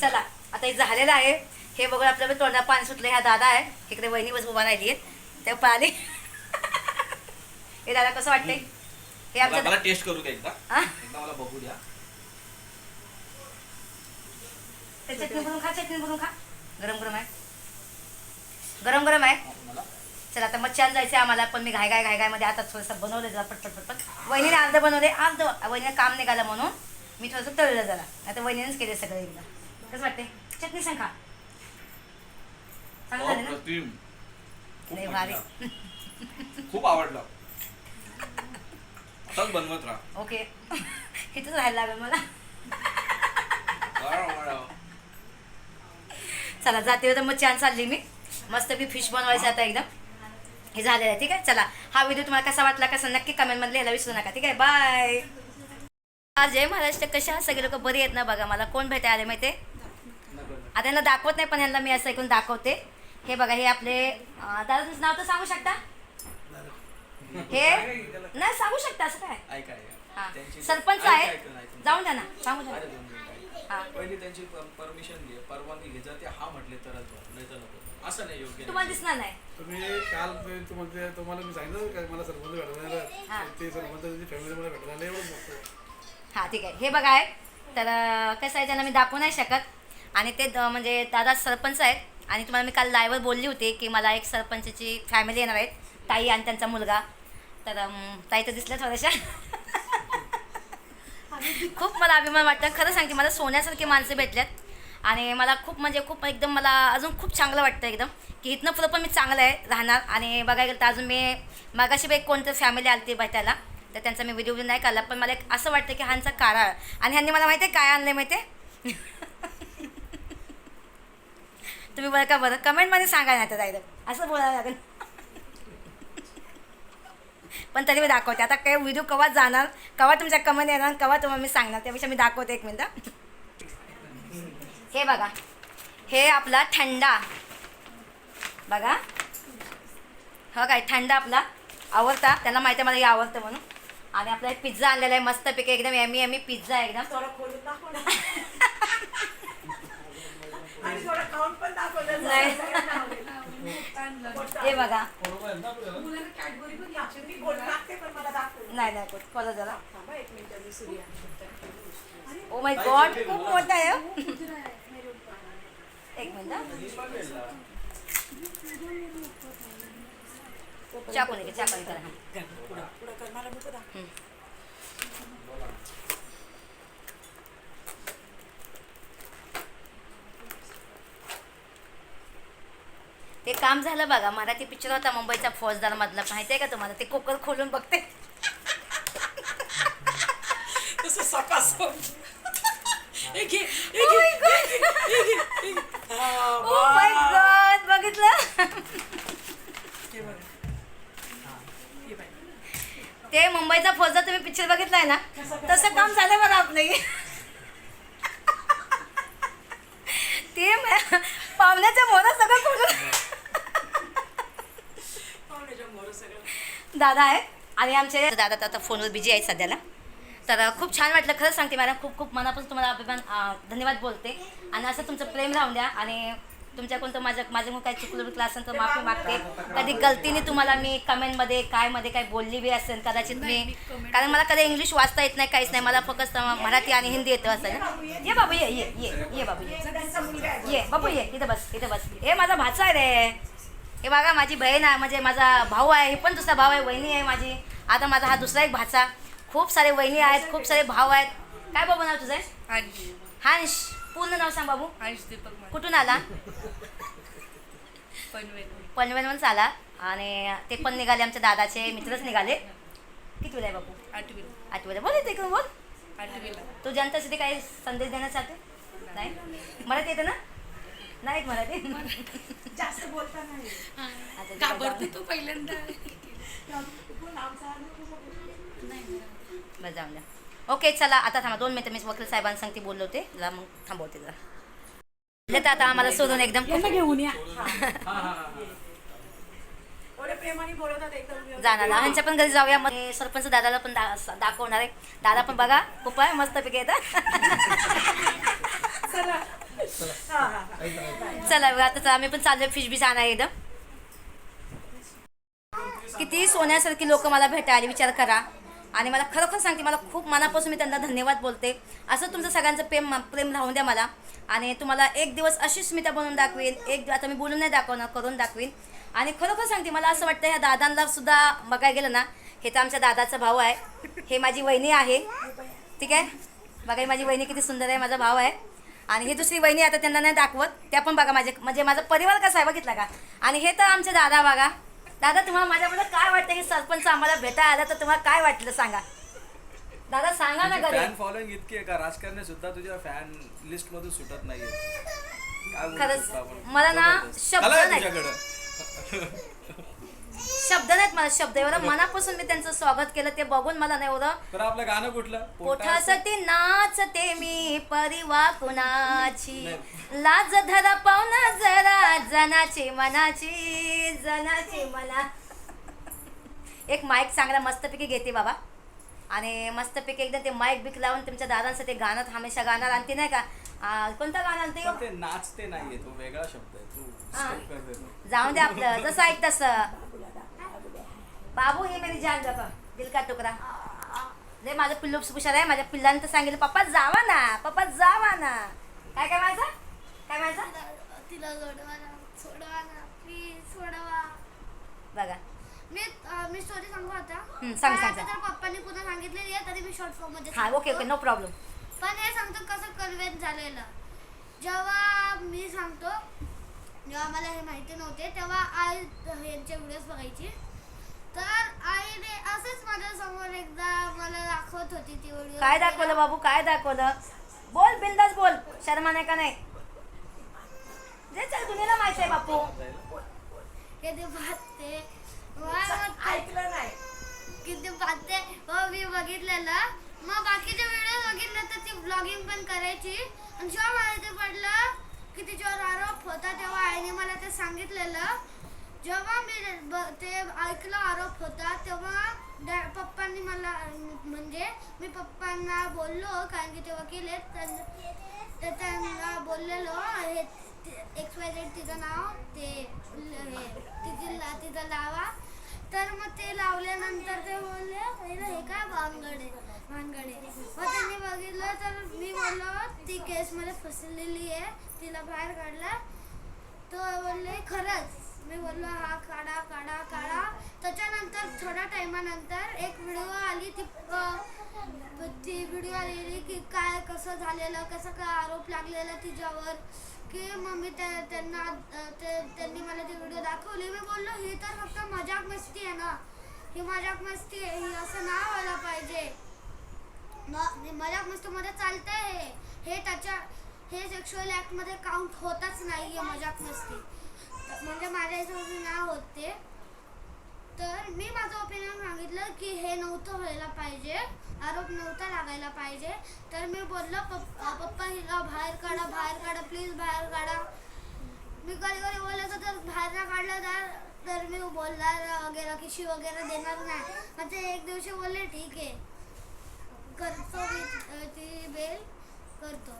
चला आता हे झालेलं आहे. हे बघून आपल्याला तोंडात पाणी सुटलं ह्या दादा आहे. इकडे वहिनी बस उभा राहिली त्या पाणी. हे दादा कसं वाटतंय? हे मला टेस्ट करू का एकदा. मला बघू द्या. चटणी बनवून खा चटणी बनवून खा. गरम गरम आहे. गरम गरम आहे. चला आता मच्छाला जायचं आम्हाला पण मी घाय घाय घाय घायमध्ये आता थोडंसं बनवलं जरा पटपट पटपट वहिनीने अर्ध बनवले अर्ध. वहिनीने काम निघालं म्हणून मी थोडंसं तळलं जरा. आता वहिनीनेच केले सगळं एकदा. कसं वाटते चटणी सांग खा. चांगलं झालं ना? अप्रतिम. खूप लय. खूप आवडलं. असंच बनवत राहा. ओके. इथंच राहायला लागेल मला. चला जाते तर मग छान चालली मी. मस्त मी फिश बनवायचं आता एकदम. हे झालेलं आहे ठीक आहे? चला हा व्हिडिओ तुम्हाला कसा वाटला कसा नक्की कमेंटमध्ये लिहायला विसरू नका ठीक आहे? बाय जय महाराष्ट्र कशा? आहात? सगळे लोक बरी आहेत ना बघा? मला कोण भेटायला आले माहिती आता यांना दाखवत नाही पण यांना मी असं ऐकून दाखवते. हे बघा हे आपले दादा तुमचं नाव तर सांगू शकता? हे? नाही सांगू शकता असं काय. हा. सरपंच आहे. जाऊन द्या ना सांगू द्या. हा. पहिली त्यांची परमिशन घे परवानगी घे. जर ते हा म्हटले तरच जा, नाही तर नको. असं नाही योग्य तुम्हाला. दिसणार नाही. तुम्ही काल तुम्हाला तुम्हाला मी सांगितलं का मला सरपंच हा. भेटणार ते सरपंच फॅमिली मला भेटणार हा ठीक आहे. हे बघा आहे. तर कसं आहे त्यांना मी दाखवू नाही शकत. आणि ते द- म्हणजे दादा सरपंच आहेत. आणि तुम्हाला मी काल लायवर बोलली होती की मला एक सरपंचाची फॅमिली येणार आहेत. ताई आणि त्यांचा मुलगा. तर ताई तर दिसल्या थोड्याशा. खूप मला अभिमान वाटतं खरं सांगते मला सोन्यासारखी माणसं भेटल्यात. आणि मला खूप म्हणजे खूप एकदम मला अजून खूप चांगलं वाटतं एकदम की इथनं पुढं पण मी चांगलं आहे राहणार. आणि बघायला गेलं तर अजून मी मागाशी एक कोणतं फॅमिली आली ती भेटायला तर त्यांचा मी व्हिडिओ नाही काढला. पण मला एक असं वाटतं की ह्यांचा काराळ आणि ह्यांनी मला माहिती आहे काय आणलं माहिती आहे तुम्ही बरं का बरं कमेंटमध्ये सांगा नाही तर डायरेक्ट असं बोलायला लागेल. पण तरी मी दाखवते. आता काय व्हिडिओ कवा जाणार कवा तुमच्या कमेंट येणार कवा तुम्हाला मी सांगणार. त्यापेक्षा मी दाखवते एक मिनटं. हे बघा. हे आपला थंडा. बघा. हो काय थंड आपला आवडता. त्यांना माहिती आहे मला हे आवडतं म्हणून. आणि आपला एक पिझ्झा आणलेला आहे. मस्तपैकी एकदम एमी एमी पिझ्झा एकदम आणि थोडं खाऊन पण दाखवलं नाही. हे बघा मुलांना कॅडबरी पण लागते ती गोड लागते पण मला दाखवलं नाही नाही कोण खोला जरा थांबा एक मिनिट मी सूर्या ओ माय गॉड खूप मोठा आहे हो. एक मिनिट चाकून घे चाकून करा पुढं कर मला नको दाखव ते काम झालं बघा मराठी पिक्चर होता मुंबईचा फौजदार मधला माहिती आहे का तुम्हाला? ते कुकर खोलून बघते. बघितलं? बघ. बघ. ते मुंबईचा फौजदार तुम्ही पिक्चर बघितलाय ना? तसं काम झालं बघा आपलं ते पाहुण्याच्या मोरा सगळं खोलून पाहुण्याच्या मोरं सगळं. दादा आहे. आणि आमचे दादा तर आता फोनवर बिझी आहेत सध्याला. तर खूप छान वाटलं खरंच सांगते मॅडम. खूप खूप मनापासून तुम्हाला अभिमान धन्यवाद बोलते. आणि असं तुमचं प्रेम राहून द्या. आणि तुमच्या कोणतं माझ्या माझ्याकडून काही चुकलं बिकलं असेल तर माफी मागते. कधी गलतीने तुम्हाला मी कमेंटमध्ये काय मध्ये काय बोलली बी असेल कदाचित मी कारण मला कधी इंग्लिश वाचता येत नाही काहीच नाही. मला फक्त मराठी आणि हिंदी येतं असं ये बाबू ये ये ये ये बाबू ये. ये बाबू ये. इथं बस इथं बस. हे माझा भाचा आहे रे. हे बघा माझी बहीण आहे म्हणजे माझा भाऊ आहे हे पण दुसरा भाऊ आहे वहिनी आहे माझी. आता माझा हा दुसरा एक भाचा. खूप सारे वहिनी आहेत खूप सारे भाऊ आहेत. काय बाबू नाव तुझं? आणि हांश पूर्ण नाव सांग बाबू. आणि दीपक मा- कुठून आला? पनवेल पनवेलवरच आला. आणि ते पण निघाले आमच्या दादाचे मित्रच निघाले. किती आहे बाबू? आठवीला. आठवले. बोल येते इकडून बोल. आठवीला. तू जनतेसाठी काही संदेश देण्यास चाहते नाही? मराठी येतं ना? नाही येत मराठी जास्त बोलता नाही. घाबरतो तो पहिल्यांदा. बरं जाऊन द्या. ओके चला आता थांबा. दोन मिनिटं मी वकील साहेबांना सांगते बोललो होते. जरा मग थांबवते जरा. तर आता आम्हाला सोडून एकदम घेऊन या. एवढे प्रेमाने बोलवतात एकदम व्यवस्थित. जाणार ना ह्यांच्या पण घरी जाऊया. मग सरपंच दादाला पण दा दाखवणार आहे. दादा पण बघा खूप आहे मस्त पिके येतं चला. हा हा चला बघा आता आम्ही पण चाललोय फिश बीच आणायला एकदम किती सोन्यासारखी लोक मला भेटायला विचार करा. आणि मला खरोखर सांगते मला खूप मनापासून मी त्यांना धन्यवाद बोलते. असं तुमचं सगळ्यांचं प्रेम प्रेम राहून द्या मला. आणि तुम्हाला एक दिवस अशी त्या बनवून दाखवेन. एक आता मी बोलून नाही दाखवणार करून दाखवेन. आणि खरोखर सांगते मला असं वाटतं ह्या दादांना सुद्धा बघायला गेलं ना हे तर आमच्या दादाचा भाऊ आहे. हे माझी वहिनी आहे. ठीक आहे? बघा माझी वहिनी किती सुंदर आहे माझा भाव आहे. आणि ही दुसरी वहिनी आता त्यांना नाही दाखवत. त्या पण बघा माझे म्हणजे माझा परिवार कसा आहे बघितला का? आणि हे तर आमचे दादा बघा. दादा तुम्हाला माझ्याबद्दल काय वाटतं? हे सरपंच आम्हाला भेटायला आला तर तुम्हाला काय वाटलं सांगा? दादा सांगा ना घरी. फॅन फॉलोइंग इतकी आहे का? राजकारणी सुद्धा तुझ्या फॅन लिस्ट मधून सुटत नाहीये. काय बोलू खरंच. शकतो आपण? मला ना जबरदस्त. शब्द कला आहे नाही. तुझ्याकडं. शब्द नाहीत मला शब्द एवढं मनापासून मी त्यांचं स्वागत केलं ते बघून मला नाही एवढं तर आपलं गाणं कुठलं? पोटासाठी नाचते मी परिवा कुणाची? लाज धरा पाहुणा जरा जनाची मनाची जनाची मना. एक माईक चांगला मस्तपैकी घेते बाबा. आणि मस्तपैकी एकदम ते माईक बिक लावून तुमच्या दादांसाठी गाणं हमेशा गाणार आणि ते नाही का? कोणतं गाणं आणते ते नाचते नाहीये तो वेगळा शब्द आहे. हा. जाऊन दे आपलं. जसं ऐक तसं. बाबू हे मेरी जान बाबा दिल का तुकडा लय माझं पिल्लू हुशार आहे. माझ्या पिल्लांनी तर सांगितलं पप्पा जावा ना. पप्पा जावा ना. काय काय म्हणायचं काय म्हणायचं तिला सोडवा ना सोडवा ना प्लीज सोडवा. बघा. मी मी स्टोरी सांगू आता. हम्म, सांग, काय सांग, आता तर पप्पांनी पुन्हा सांगितलेली आहे तरी मी शॉर्ट फॉर्ममध्ये हा. ओके नो प्रॉब्लेम पण हे सांगतो कसं कन्व्हेन्स झालेलं. जेव्हा मी सांगतो जेव्हा मला हे माहिती नव्हते तेव्हा आई यांचे व्हिडिओज बघायची. तर आईने असंच माझ्यासमोर एकदा मला दाखवत होती ती व्हिडिओ काय दाखवलं बाबू? काय दाखवलं? बोल बिंदास बोल. शर्मा नाही का नाही? जे चल दुनियाला माहिती आहे बापू. हे ते पाहते. ऐकलं नाही. किती पाहते. हो मी बघितलेलं. मग बाकीचे व्हिडिओ बघितले तर ती ब्लॉगिंग पण करायची. आणि जेव्हा माहिती पडलं की तिच्यावर आरोप होता तेव्हा आईने मला ते सांगितलेलं. जेव्हा मी ब- ते ऐकला आरोप होता तेव्हा पप्पांनी मला म्हणजे मी पप्पांना बोललो कारण की ते वकील आहेत तर त्यांना बोललेलो हे एक्स वाय झेड तिचं नाव ते हे तिची तिचं लावा. तर मग ते लावल्यानंतर ते बोलले हे काय भानगडे भानगडे. मग त्यांनी बघितलं तर मी बोललो ती केसमध्ये फसलेली आहे तिला बाहेर काढलं. तो बोलले खरंच. मी बोललो हा काढा काढा काढा. त्याच्यानंतर थोड्या टायमानंतर एक व्हिडिओ आली ती ती व्हिडिओ आलेली की काय कसं झालेलं कसं काय आरोप लागलेला तिच्यावर. की मग मी त्या त्यांना ते त्यांनी मला ती व्हिडिओ दाखवली. मी बोललो ही तर फक्त मजाक मस्ती आहे ना. ही मजाक मस्ती आहे. ही असं नाही व्हायला पाहिजे. मजाक मस्तीमध्ये चालतंय हे. हे त्याच्या हे सेक्शुअल ॲक्टमध्ये काउंट होतच नाही आहे मजाक मस्ती. म्हणजे माझ्या हिशोबाने नाव होत. ते तर मी माझं ओपिनियन सांगितलं की हे नव्हतं व्हायला पाहिजे. आरोप नव्हता लागायला पाहिजे. तर मी बोललो पप्पा पप्पा हिला बाहेर काढा बाहेर काढा प्लीज बाहेर काढा. मी कधी कधी बोलायचं तर बाहेर ना काढलं तर तर मी बोलणार वगैरे किशी वगैरे देणार नाही. मग ते एक दिवशी बोलले ठीक आहे करतो मी ती बेल करतो.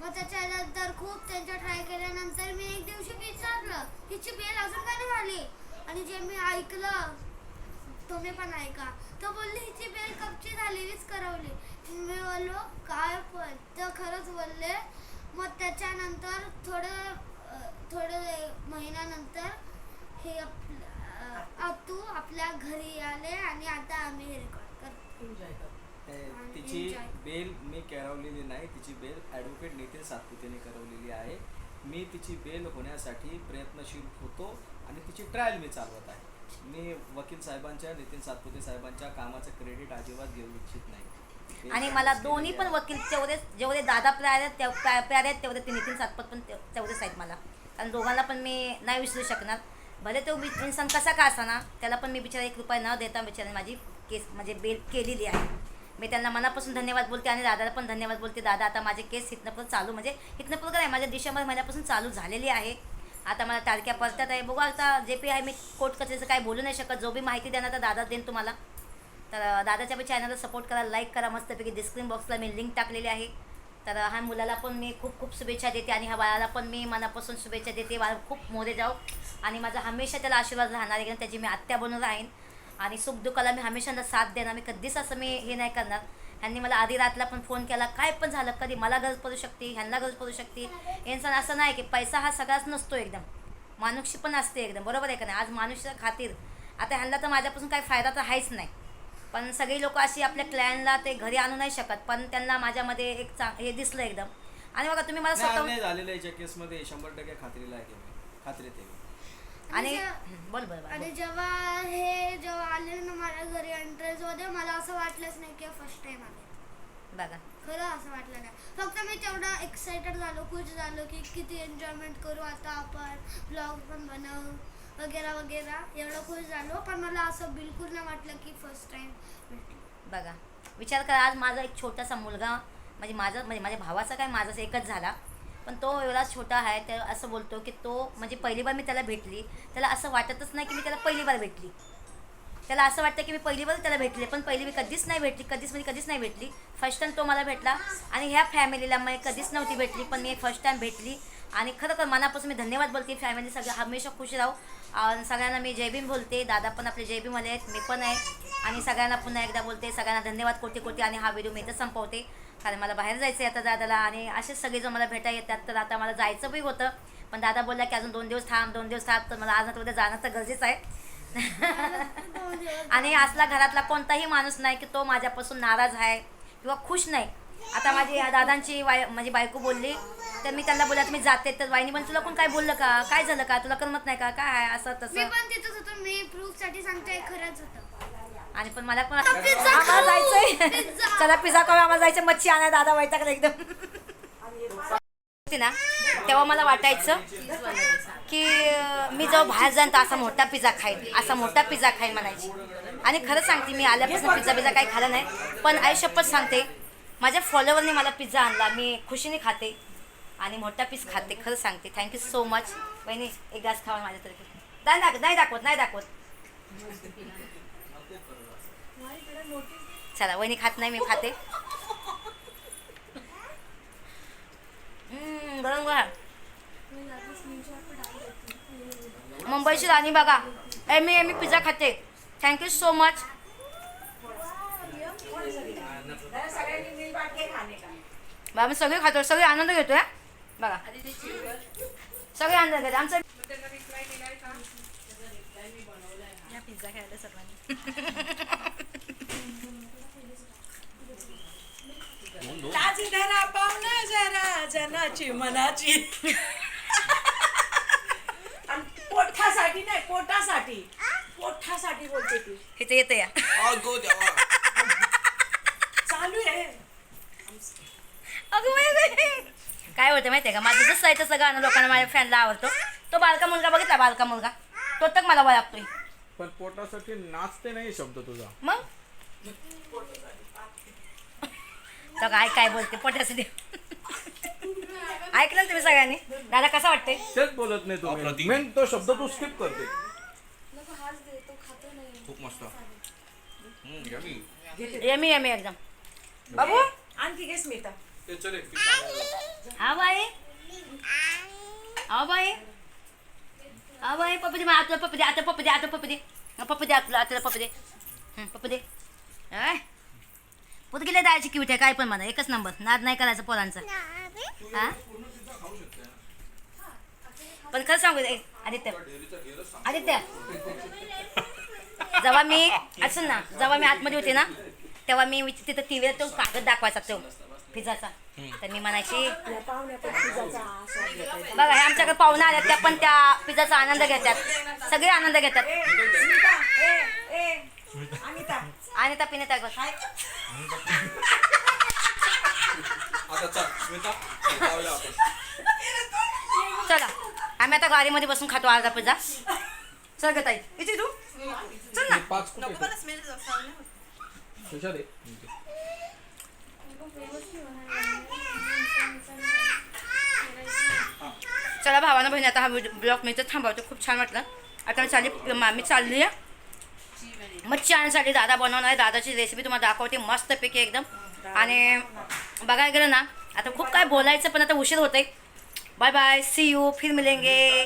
मग त्याच्यानंतर खूप त्यांच्या ट्राय केल्यानंतर मी एक दिवशी विचारलं हिची बेल अजून का नाही झाली आणि जे मी ऐकलं तुम्ही पण ऐका. तो बोलली हिची बेल कपची झाली वीज करवली. मी बोललो काय पण. तर खरंच बोलले. मग त्याच्यानंतर थोडं थोडं महिन्यानंतर हे आपलं आतू आपल्या घरी आले आणि आता आम्ही हे रेकॉर्ड करतो. तिची. बेल मी करवलेली नाही तिची बेल ॲडव्होकेट नितीन सातपुतेने करवलेली आहे. मी तिची बेल होण्यासाठी प्रयत्नशील होतो आणि तिची ट्रायल मी चालवत आहे. मी वकील साहेबांच्या नितीन सातपुते साहेबांच्या कामाचं क्रेडिट अजिबात घेऊ इच्छित नाही. आणि मला दोन्ही पण. वकील तेवढे जेवढे दादा प्यारे आहेत तेव- प्या- प्यारे आहेत तेवढे ते नितीन सातपत पण तेव- तेवढेच आहेत मला. कारण दोघांना पण मी नाही विसरू शकणार. भले तो इन्सान कसा का असाना त्याला पण मी बिचारा एक रुपया न देता बिचाराने माझी केस म्हणजे बेल केलेली आहे. मी त्यांना मनापासून धन्यवाद बोलते आणि दादाला पण धन्यवाद बोलते. दादा आता माझे केस इथनं पण चालू म्हणजे इथनं काय माझ्या डिसेंबर महिन्यापासून चालू झालेली आहे. आता मला तारख्या परतात आहे. बघू आता जे पी आहे मी कोर्ट कचेरीचं काय बोलू नाही शकत. जो बी माहिती देणार तर दादा देईन तुम्हाला. तर दादाच्या पण चॅनलला सपोर्ट करा लाईक करा मस्तपैकी. डिस्क्रिप्शन बॉक्सला मी लिंक टाकलेली आहे. तर ह्या मुलाला पण मी खूप खूप शुभेच्छा देते आणि ह्या बाळाला पण मी मनापासून शुभेच्छा देते. बाळा खूप मोरे जाऊ आणि माझा हमेशा त्याला आशीर्वाद राहणार आहे. त्याची मी आत्या बनून राहीन. आणि सुखदुःखाला मी हमेशा त्यांना साथ देणार मी कधीच असं मी हे नाही करणार. ह्यांनी मला आधी रातला पण फोन केला. काय पण झालं कधी मला गरज पडू शकते ह्यांना गरज पडू शकते. इन्सान असं नाही की पैसा हा सगळाच नसतो एकदम. मानुष्य पण असते एकदम. बरोबर आहे का नाही? आज मानुष्य खातीर. आता ह्यांना तर माझ्यापासून काही फायदा तर आहेच नाही. पण सगळी लोक अशी आपल्या क्लॅनला ते घरी आणू नाही शकत. पण त्यांना माझ्यामध्ये एक चांग हे दिसलं एकदम. आणि बघा तुम्ही मला स्वतः झालेल्या याच्या केसमध्ये शंभर टक्के खात्रीला मी आहे मी. आणि बोल बोल. आणि जेव्हा हे जेव्हा आले ना माझ्या घरी एंट्रेस मध्ये मला असं वाटलंच नाही की फर्स्ट टाइम आले. बघा. खरं असं वाटलं नाही. फक्त मी तेवढं एक्साइटेड झालो खुश झालो की किती एन्जॉयमेंट करू आता आपण. ब्लॉग पण बनवू वगैरे वगैरे. एवढं खुश झालो पण मला असं बिलकुल नाही वाटलं की फर्स्ट टाइम बघा. विचार करा आज माझा एक छोटासा मुलगा म्हणजे माझा म्हणजे माझ्या भावाचा काय माझाच एकच झाला. पण तो एवढा छोटा आहे तर असं बोलतो की तो म्हणजे पहिली बार मी त्याला भेटली त्याला असं वाटतच नाही की मी त्याला पहिली बार भेटली. त्याला असं वाटतं की मी पहिली बार त्याला भेटले पण पहिली मी कधीच नाही भेटली कधीच म्हणजे कधीच नाही भेटली. फर्स्ट टाइम तो मला भेटला आणि ह्या फॅमिलीला मी कधीच नव्हती भेटली पण मी फर्स्ट टाईम भेटली. आणि खरोखर मनापासून मी धन्यवाद बोलते फॅमिली सगळं हमेशा खुश राहू. आणि सगळ्यांना मी जय भीम बोलते दादा पण आपले जय भीमवाले आहेत मी पण आहे. आणि सगळ्यांना पुन्हा एकदा बोलते सगळ्यांना धन्यवाद कोटी कोटी आणि हा व्हिडिओ मी इथं संपवते. कारण मला बाहेर जायचं आहे आता दादाला आणि असेच सगळे जण मला भेटा येतात. तर आता मला जायचं बी होतं. पण दादा बोलला की अजून दोन दिवस थांब दोन दिवस थांब. तर मला आज आता उद्या जाणं तर गरजेचं आहे. आणि असला घरातला कोणताही माणूस नाही की तो माझ्यापासून नाराज आहे किंवा खुश नाही. आता माझी या दादांची वाय माझी बायको बोलली तर मी त्यांना बोलत मी जाते. तर वाईनी पण तुला कोण काय बोललं का? काय झालं का? तुला करमत नाही का? काय असं मी तसं पण तिथंच होतो. मी प्रूफसाठी सांगते खरंच होतं. आणि पण मला पण आम्हाला. जायचंय. चला पिझ्झा खाऊ आम्हाला जायचं मच्छी आणा दादा वैतागला एकदम. ना तेव्हा मला वाटायचं की मी जेव्हा बाहेर जाईन तर असा मोठा पिझ्झा खाईन असा मोठा पिझ्झा खाईन म्हणायची. आणि खरंच सांगते मी आल्यापासून पिझ्झा पिझ्झा काही खाल्ला नाही. पण आई शपथ सांगते माझ्या फॉलोवरने मला पिझ्झा आणला मी खुशीने खाते आणि मोठा पीस खाते खरंच सांगते. थँक्यू सो मच बहिणी एक घास खावा माझ्या तरी नाही दाखवत नाही दाखवत नाही दाखवत. चला वहिनी खात नाही मी खाते. गरम गरम. मुंबईची राणी बघा. ए मी मी पिझ्झा खाते. थँक्यू सो मच बाबा मी सगळे खातो सगळे आनंद घेतोय आहे बघा. सगळे आनंद घेतो. आमचं पिझ्झा खायला सर्वांनी लाज धरा पाहुणा जरा जनाची मनाची आणि पोटासाठी नाही पोटासाठी. पोटासाठी बोलते ती. इथे येतं या. चालू आहे. अगं बाई, बाई. काय होतं माहितीये का? माझं जसं आहे तसं गाणं लोकांना माझ्या फॅनला आवडतो. तो बालका मुलगा बघितला बालका मुलगा? तो तर मला लागतोय पण पोटासाठी नाचते नाही शब्द तुझा. मग? तर काय काय बोलते? पोटासाठी ऐकलं ना तुम्ही सगळ्यांनी? दादा कसं वाटते तेच बोलत नाही अप्रतिम. मेन तो शब्द तू स्किप करते. खूप मस्त. हम्म, yummy. यमी यमी एकदम. बाबू? आणखी घे स्मिता. ते चल एक piece आणूया. हा बाई. हा बाई. हा बाई पप्पू दे मला आतलं पप्पू दे आता पप्पू दे आता पपदे दे. हा, दे आतलं आतलं पप्पू दे. हं, पप्पू दे. काय पुतगीला आहे काय पण म्हणा एकच नंबर. नाद नाही करायचं पोरांचा. हा? पण खरं सांगू दे, ए, आदित्य. आदित्य. जेव्हा मी असं ना जेव्हा मी आतमध्ये होते ना तेव्हा मी विच- तिथं टीव्हीला तो कागद दाखवायचा तो. पिझ्झाचा. तर मी म्हणायची बघा हे आमच्याकडे पाहुणा आल्या त्या पण त्या पिझ्झाचा आनंद घेतात. सगळे आनंद घेतात. स्मिता ए ए अनिता आणि त्या पिणे त्या आता चल स्मिता चल, जाऊया आपण. चला आम्ही आता गाडीमध्ये बसून खातो अर्धा पिझ्झा. चल ग ताई इथे तू. चल ना हे पाच कुठे कशात आहे? चला भावानं बहिणी आता हा ब्लॉग मी तर थांबवतो. खूप छान वाटलं. आता मी चालली मी चालली आहे. मच्छी आणण्यासाठी दादा बनवणार आहे. दादाची रेसिपी तुम्हाला दाखवते. मस्तपैकी एकदम. आणि बघायला गेलं ना आता खूप काय बोलायचं पण आता उशीर होतंय. बाय बाय सी यू फिर मिलेंगे.